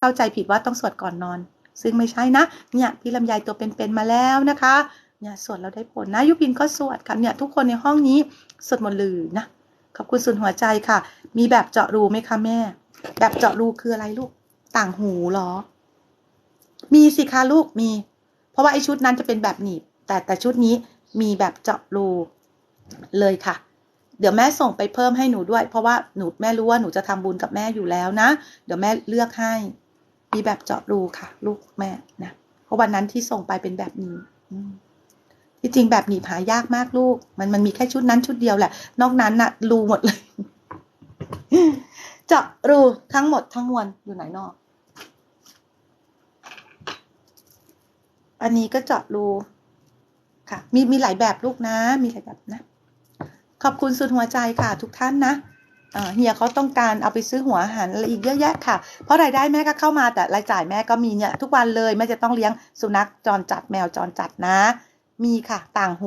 เข้าใจผิดว่าต้องสวดก่อนนอน ซึ่งไม่ใช่นะ เนี่ยพี่ลำไยตัวเป็นๆมาแล้วนะคะ เนี่ยสวดแล้วได้ผลนะยุพินก็สวดค่ะเนี่ยทุกคนในห้องนี้สวดหมดเลยนะ ขอบคุณสุนหัวใจค่ะ มีแบบเจาะรูไหมคะแม่ แบบเจาะรูคืออะไรลูก ต่างหูเหรอ มีสิคะลูกมี เพราะว่าไอ้ชุดนั้นจะเป็นแบบหนีบ แต่แต่ชุดนี้มีแบบเจาะรูเลยค่ะเดี๋ยวแม่ส่งไปเพิ่มให้หนูด้วย เพราะว่าหนูแม่รู้ว่าหนูจะทำบุญกับแม่อยู่แล้วนะ เดี๋ยวแม่เลือกให้ มีแบบเจาะรูค่ะ ลูกแม่นะเพราะวันนั้นที่ส่งไปเป็นแบบนี้ที่จริงแบบหนีบหายากมากลูก มันมันมีแค่ชุดนั้นชุดเดียวแหละ นอกนั้นน่ะ รูหมดเลย เจาะรูทั้งหมดทั้งมวลอยู่ไหนนอก อันนี้ก็เจาะรูค่ะ มีมีหลายแบบลูกนะ มีหลายแบบนะ ขอบคุณสุดหัวใจค่ะ ทุกท่านนะ เฮียเขาต้องการเอาไปซื้อหัวอาหารอะไรอีกเยอะแยะค่ะ เพราะรายได้แม่ก็เข้ามาแต่รายจ่ายแม่ก็มีเนี่ยทุกวันเลยแม่จะต้องเลี้ยงสุนัขจรจัดแมวจรจัดนะ มีค่ะต่างหู